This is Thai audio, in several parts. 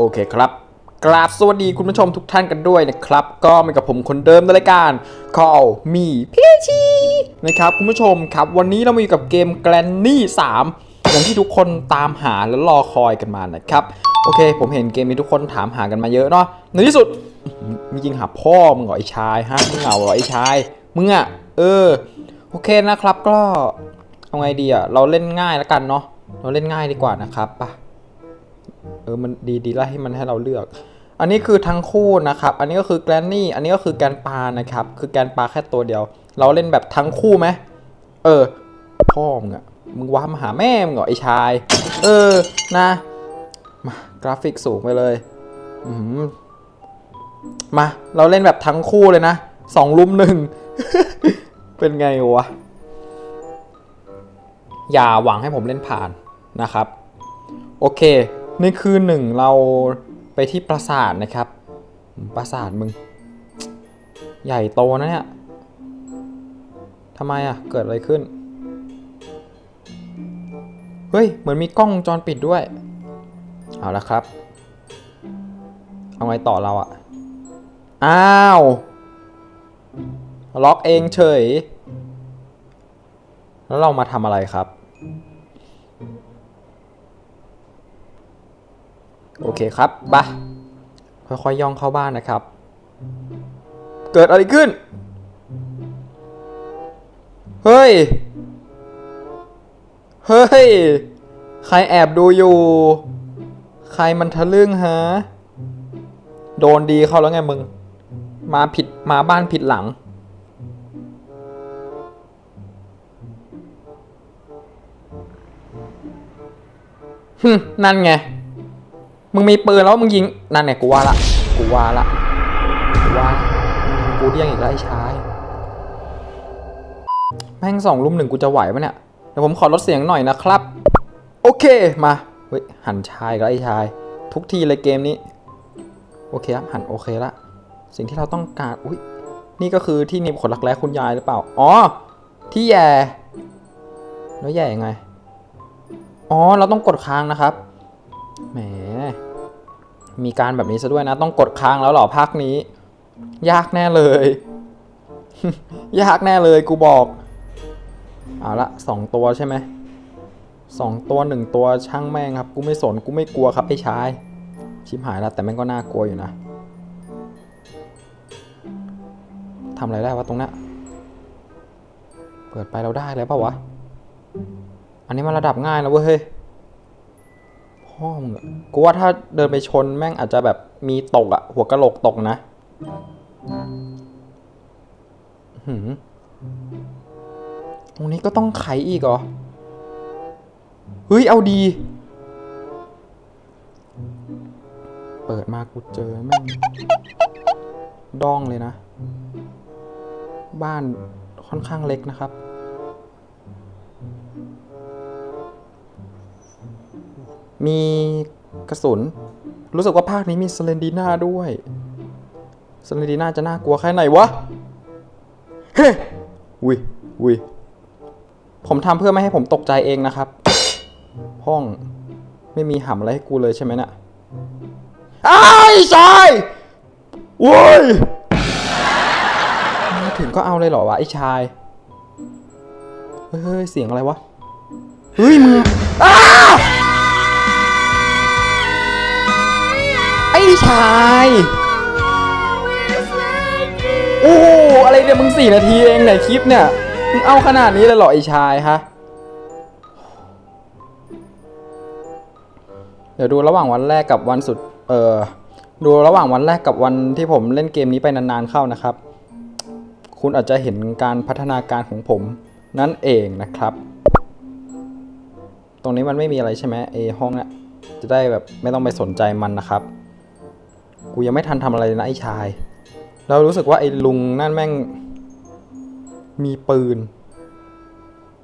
โอเคครับกราบสวัสดีคุณผู้ชมทุกท่านกันด้วยนะครับ ก็มากับผมคนเดิมในรายการ Call Me p c นะครับคุณผู้ชมครับ วันนี้เรามาอยู่กับเกม Granny 3 อย่างที่ทุกคนตามหาและรอคอยกันมานะครับ โอเค ผมเห็นเกมนี้ทุกคนถามหากันมาเยอะเนาะในที่สุดมียิงหาพ่อมึงเหรอไอ้ชายฮะมึงเหงาเหรอไอ้ชายมึงอะเออ โอเคนะครับก็เอาไงดีอะเราเล่นง่ายแล้วกันเนาะเราเล่นง่ายดีกว่านะครับไป เออมันดีดีแล้วให้มันให้เราเลือก อันนี้คือทั้งคู่นะครับ อันนี้ก็คือแกรนนี่ อันนี้ก็คือแกนปลานะครับ คือแกนปลาแค่ตัวเดียว เราเล่นแบบทั้งคู่ไหม เออ พ่อมึงอะมึงว้ามาหาแม่มึงเหรอไอชาย เออ นะ มากราฟิกสูงไปเลย อืมมา เราเล่นแบบทั้งคู่เลยนะสองลุมหนึ่ง เป็นไงวะ อย่าหวังให้ผมเล่นผ่านนะครับ โอเค นี่คือหนึ่งเราไปที่ปราสาทนะครับ ปราสาทมึง ใหญ่โตนะเนี่ยทำไมอะ เกิดอะไรขึ้น เฮ้ย เหมือนมีกล้องจรปิดด้วย เอาละครับ เอาไงต่อเราอะ อ้าว ล็อกเองเฉย แล้วเรามาทำอะไรครับ โอเคครับปะค่อยๆย่องเข้าบ้านนะครับ เกิดอะไรขึ้น เฮ้ย เฮ้ย ใครแอบดูอยู่ ใครมันทะลึ่งฮะ โดนดีเข้าแล้วไงมึง มาผิดมาบ้านผิดหลังฮึนั่นไง มึงมีปืนแล้วมึงยิงนั่นไงกูว่าละกูว่าละกูว่ากูเดี้ยงอีกแล้วไอ้ชายแม่งสองลุมหนึ่งกูจะไหวปะเนี่ยเดี๋ยวผมขอลดเสียงหน่อยนะครับ โอเคมาเฮ้ยหันชายกับไอ้ชาย ทุกทีเลยเกมนี้ โอเคครับหันโอเคละสิ่งที่เราต้องการอุ้ยนี่ก็คือที่นีบขนรักแร้คุณยายหรือเปล่าอ๋อที่แย่แล้วแย่ยังไงอ๋อเราต้องกดค้างนะครับแหม มีการแบบนี้ซะด้วยนะ ต้องกดค้างแล้วหรอภาคนี้ ยากแน่เลย ยากแน่เลยกูบอก เอาละสองตัวใช่ไหมสองตัวหนึ่งตัวช่างแม่งครับ กูไม่สนกูไม่กลัวครับไอ้ชาย ชิบหายแล้วแต่แม่งก็น่ากลัวอยู่นะทำอะไรได้วะตรงนี้เปิดไปเราได้แล้วเปล่าวะ อันนี้มันระดับง่ายนะเว้ยเฮ้ย พ่อมึงอะกูว่าถ้าเดินไปชนแม่งอาจจะแบบมีตกอะหัวกะโหลกตกนะหืมตรงนี้ก็ต้องไขอีกเหรอ เฮ้ย เอาดี เปิดมากูเจอแม่งดองเลยนะ บ้านค่อนข้างเล็กนะครับ มีกระสุน รู้สึกว่าภาคนี้มีสเลนดีน่าด้วยสเลนดีน่าจะน่ากลัวแค่ไหนวะ เฮ้วิวิผมทำเพื่อไม่ให้ผมตกใจเองนะครับ ห้องไม่มีหำอะไรให้กูเลยใช่ไหมเนะี่ยไอ้ชายโว้ยมาถึงก็เอาเลยเหรอวะไอ้ชาย เฮ้ย เสียงอะไรวะ เฮ้ยมึงอ้า ไอ้ชาย โอ้โหอะไรเนี่ยมึงสี่นาทีเองไหนคลิปเนี่ย มึงเอาขนาดนี้เลยเหรอไอ้ชายฮะ เดี๋ยวดูระหว่างวันแรกกับวันสุด เออดูระหว่างวันแรกกับวันที่ผมเล่นเกมนี้ไปนานๆเข้านะครับ คุณอาจจะเห็นการพัฒนาการของผมนั่นเองนะครับ ตรงนี้มันไม่มีอะไรใช่ไหมไอห้องเนี้ยจะได้แบบไม่ต้องไปสนใจมันนะครับ กูยังไม่ทันทำอะไรนะไอ้ชายแล้วรู้สึกว่าไอ้ลุงนั่นแม่งมีปืน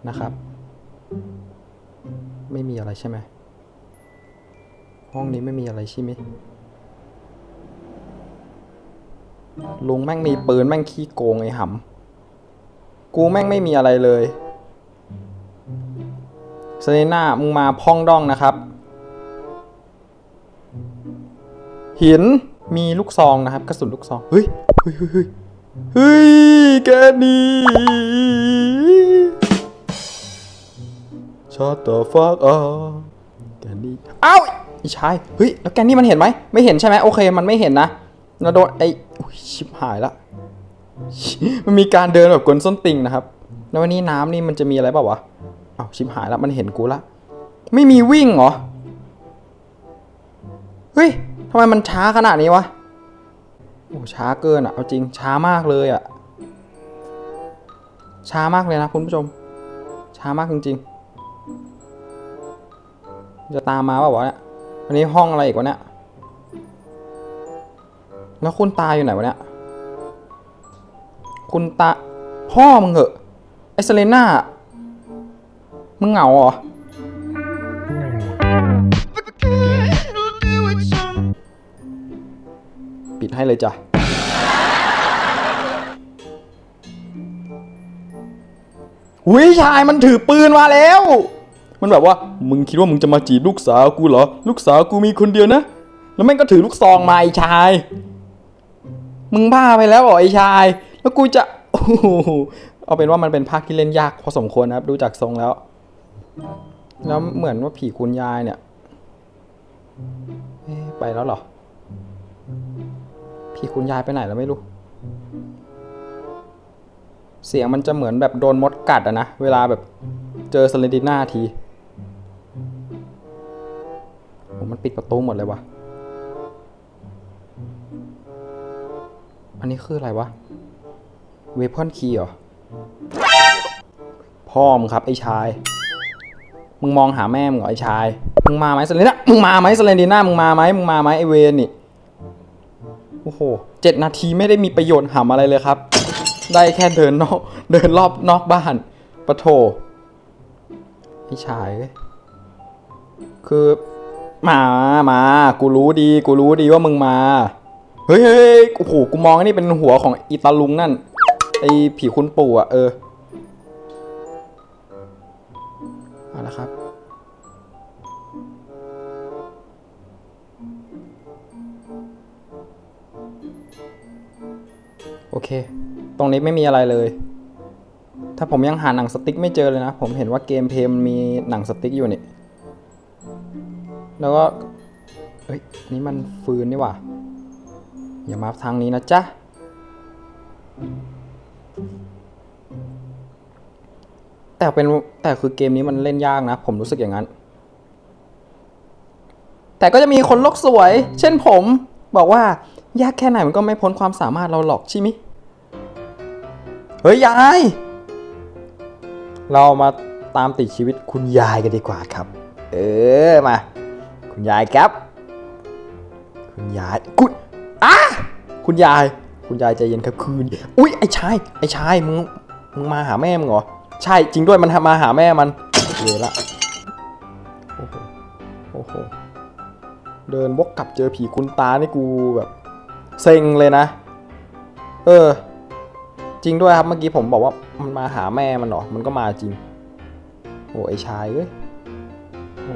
นะครับ ไม่มีอะไรใช่ไหมห้องนี้ไม่มีอะไรใช่ไหมลุงแม่งมีปืนแม่งขี้โกงไอ้หำกูแม่งไม่มีอะไรเลยเซเนน่ามึงมาพ่องดองนะครับ หิน มีลูกซองนะครับกระสุนลูกซอง เฮ้ย เฮ้ย เฮ้ย เฮ้ย แกนี่ชอตเตอร์ฟักอะแกนี่เอ้าไอ้ชาย เฮ้ย แล้วแกนี่มันเห็นไหม ไม่เห็นใช่ไหมโอเค มันไม่เห็นนะแล้วโดนไอ้อชิบหายละ มันมีการเดินแบบกลนส้นติ่งนะครับ แล้ววันนี้น้ำนี่มันจะมีอะไรเปล่าวะอ้าวชิบหายแล้วมันเห็นกูละ ไม่มีวิ่งเหรอ เฮ้ยำไมมันช้าขนาดนี้วะ โอ้ช้าเกินอะเอาจริงช้ามากเลยอะช้ามากเลยนะคุณผู้ชม ช้ามากจริง ๆ จะตามมาป่าวะเนี่ยอันนี้ห้องอะไรอีกวะเนี่ยแล้วคุณตาอยู่ไหนวะเนี่ย คุณตา พ่อมึงเหอะไอเซเลน่า มึงเหงาเหรอ ให้เลยจ้ะหุยชายมันถือปืนมาแล้ว มันแบบว่า มึงคิดว่ามึงจะมาจีบลูกสาวกูเหรอ ลูกสาวกูมีคนเดียวนะ แล้วแม่งก็ถือลูกซองมาไอ้ชาย มึงบ้าไปแล้วเหรอไอ้ชาย แล้วกูจะโอ้โหเอาเป็นว่ามันเป็นภาคที่เล่นยากพอสมควรนะครับ ดูจากทรงแล้ว แล้วเหมือนว่าผีคุณยายเนี่ย ไปแล้วเหรอ ผีคุณยายไปไหนแล้วไม่รู้ เสียงมันจะเหมือนแบบโดนมดกัดอะนะ เวลาแบบเจอสเลนดิน่าทีโอ้มันปิดประตูหมดเลยวะอันนี้คืออะไรวะ เวพอนคีย์เหรอ พ่อมครับ ไอ้ชาย มึงมองหาแม่มึงเหรอไอ้ชาย มึงมาไหมสเลนดิน่ามึงมาไหมสเลนดิน่ามึงมาไหมมึงมาไหมไอเวนนี่ โหเจ็ดนาทีไม่ได้มีประโยชน์หาอะไรเลยครับ ได้แค่เดินนอกเดินรอบนอกบ้านปะโถไอ้ชาย คือมามากูรู้ดี กูรู้ดีว่ามึงมา เฮ้ยเฮ้ยโอ้โหกูมองอันนี่เป็นหัวของอีตาลุงนั่นไอผีคุณปู่อะเออเอาละครับ โอเค ตรงนี้ไม่มีอะไรเลย ถ้าผมยังหาหนังสติ๊กไม่เจอเลยนะ ผมเห็นว่าเกมเพลย์มันมีหนังสติ๊กอยู่นี่ แล้วก็เฮ้ยนี่มันฟืนนี่ว่าอย่ามาทางนี้นะจ๊ะ แต่เป็นแต่คือเกมนี้มันเล่นยากนะ ผมรู้สึกอย่างนั้น แต่ก็จะมีคนโลกสวย เช่นผมบอกว่ายากแค่ไหนมันก็ไม่พ้นความสามารถเราหรอกใช่ไหม เฮ้ยยาย เรามาตามติดชีวิตคุณยายกันดีกว่าครับ เออมา คุณยายครับ คุณยายคุณอะคุณยาย คุณยายใจเย็นครับคืน อุ้ยไอ้ชายไอ้ชายมึงมึงมาหาแม่มึงเหรอใช่จริงด้วยมันมาหาแม่มันเลยละโอ้โหโอ้โหเดินวกกลับเจอผีคุณตานี่กูแบบ เซ็งเลยนะ เออ จริงด้วยครับเมื่อกี้ผมบอกว่ามันมาหาแม่มันหรอ มันก็มาจริง โอ้ไอชายเอ้ยโอ้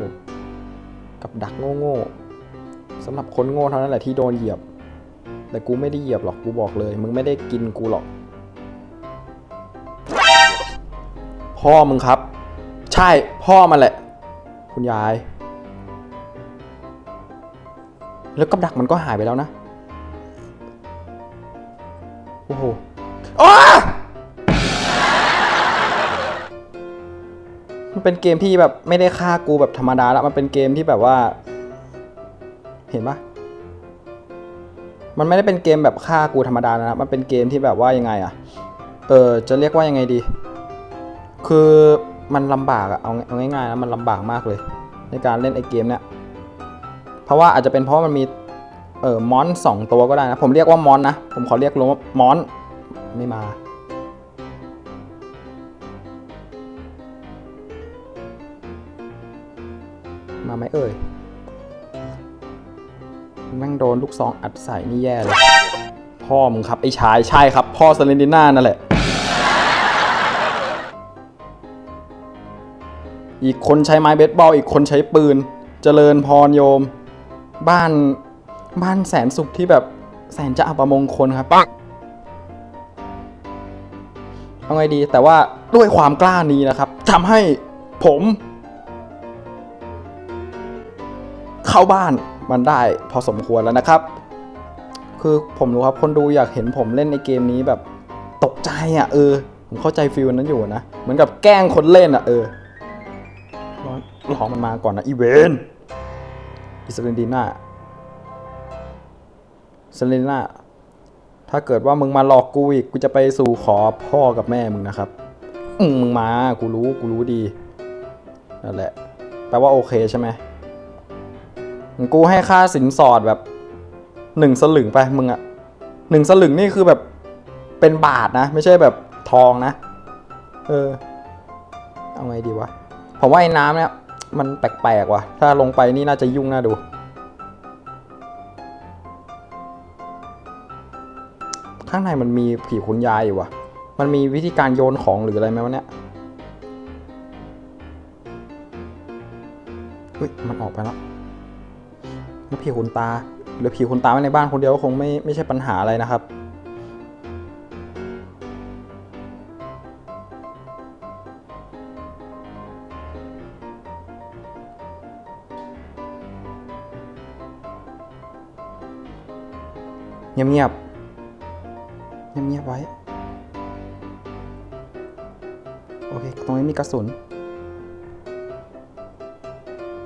กับดักโง่ๆสำหรับคนโง่เท่านั้นแหละที่โดนเหยียบ แต่กูไม่ได้เหยียบหรอกกูบอกเลย มึงไม่ได้กินกูหรอก พ่อมึงครับ ใช่พ่อมันแหละ คุณยาย แล้วกับดักมันก็หายไปแล้วนะ โอ้โห มันเป็นเกมที่แบบไม่ได้ฆ่ากูแบบธรรมดาล้วมันเป็นเกมที่แบบว่า เห็นปะมันไม่ได้เป็นเกมแบบฆ่ากูธรรมดานะมันเป็นเกมที่แบบว่ายังไงอะเออจะเรียกว่ายังไงดี คือมันลำบากอะเอาเอาง่ายๆนะมันลำบากมากเลย ในการเล่นไอเกมเนี้ยเพราะว่าอาจจะเป็นเพราะมันมีเออมอนสองตัวก็ได้นะ ผมเรียกว่ามอนนะ ผมขอเรียกรวมว่ามอนไม่มา มาไหมเอ่ยแม่งโดนลูกซองอัดใส่นี่แย่เลย พ่อมึงครับไอ้ชายใช่ครับ พ่อเซเลนดิน่านั่นแหละ อีกคนใช้ไม้เบสบอล อีกคนใช้ปืน เจริญพรโยม บ้านบ้านแสนสุขที่แบบแสนจะอัปมงคลครับปังเอาไงดีแต่ว่าด้วยความกล้านี้นะครับทำให้ผม เข้าบ้านมันได้พอสมควรแล้วนะครับ คือผมรู้ครับคนดูอยากเห็นผมเล่นในเกมนี้แบบตกใจอะเออ ผมเข้าใจฟิลนั้นอยู่นะ เหมือนกับแกล้งคนเล่นอะเออรอรอมันมาก่อนนะอีเวนอิสเรนดีน่าเซเลน่าถ้าเกิดว่ามึงมาหลอกกูอีก กูจะไปสู่ขอพ่อกับแม่มึงนะครับมึงมา กูรู้ กูรู้ดี นั่นแหละ แปลว่าโอเคใช่ไหม กูให้ค่าสินสอดแบบหนึ่งสลึงไปมึงอะหนึ่งสลึงนี่คือแบบเป็นบาทนะ ไม่ใช่แบบทองนะ เออ เอาไงดีวะ ผมว่าไอ้น้ำเนี่ย มันแปลกๆว่ะ ถ้าลงไปนี่น่าจะยุ่งน่าดู ข้างในมันมีผีคุณยายอยู่ว่ะ มันมีวิธีการโยนของหรืออะไรไหมวะเนี่ยเฮ้ยมันออกไปแล้ว แล้วผีคุณตา หรือผีคุณตาไว้ในบ้านคนเดียวก็คงไม่ไม่ใช่ปัญหาอะไรนะครับ เงียบเงียบเงียบเงียบๆไว้ โอเค ตรงนี้มีกระสุน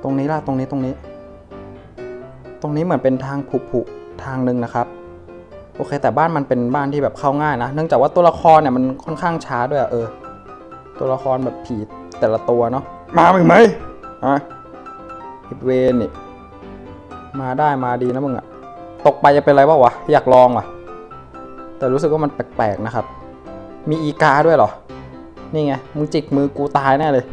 ตรงนี้ล่ะ ตรงนี้ ตรงนี้ ตรงนี้เหมือนเป็นทางผุผุทางหนึ่งนะครับ โอเค แต่บ้านมันเป็นบ้านที่แบบเข้าง่ายนะ เนื่องจากว่าตัวละครเนี่ยมันค่อนข้างช้าด้วยอะเออ ตัวละครแบบผีแต่ละตัวเนาะ มาอีกไหมฮะฮิปเวนนี่ มาได้มาดีนะมึงอะตกไปจะเป็นไรบ้าวะ อยากลองว่ะ แต่รู้สึกว่ามันแปลกๆนะครับ มีอีกาด้วยเหรอ นี่ไง มึงจิกมือกูตายแน่เลย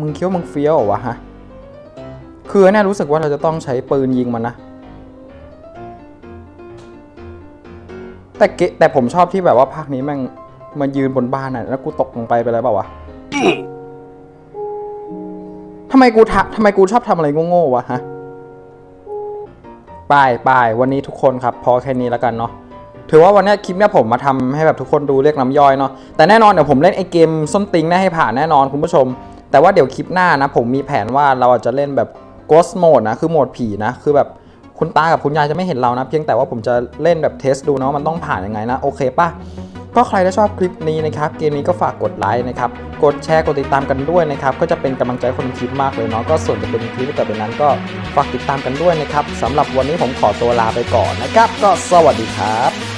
มึงคิดว่ามึงเฟี้ยวเหรอวะฮะ คือเนี่ยรู้สึกว่าเราจะต้องใช้ปืนยิงมันนะ แต่เกแต่ผมชอบที่แบบว่าภาคนี้แม่งมายืนบนบ้านน่ะแล้วกูตกลงไปไปแล้วเปล่าวะทำไมกูทำทำไมกูชอบทำอะไรโง่ๆวะฮะไปไปวันนี้ทุกคนครับพอแค่นี้แล้วกันเนาะถือว่าวันนี้คลิปเนี้ยผมมาทำให้แบบทุกคนดูเรียกน้ำย่อยเนาะแต่แน่นอนเดี๋ยวผมเล่นไอเกมส้นติงเนี่ยให้ผ่านแน่นอนคุณผู้ชม แต่ว่าเดี๋ยวคลิปหน้านะผมมีแผนว่าเราจะเล่นแบบ Ghost Mode นะคือโหมดผีนะคือแบบคุณตากับคุณยายจะไม่เห็นเรานะ เพียงแต่ว่าผมจะเล่นแบบเทสดูนะว่ามันต้องผ่านยังไงนะ โอเคปะก็ใครที่ชอบคลิปนี้นะครับ เกมนี้ก็ฝากกดไลค์นะครับ กดแชร์ กดติดตามกันด้วยนะครับ ก็จะเป็นกำลังใจคนคลิปมากเลยเนาะก็ส่วนจะเป็นคลิปต่อไปนั้นก็ฝากติดตามกันด้วยนะครับสำหรับวันนี้ผมขอตัวลาไปก่อนนะครับ ก็สวัสดีครับ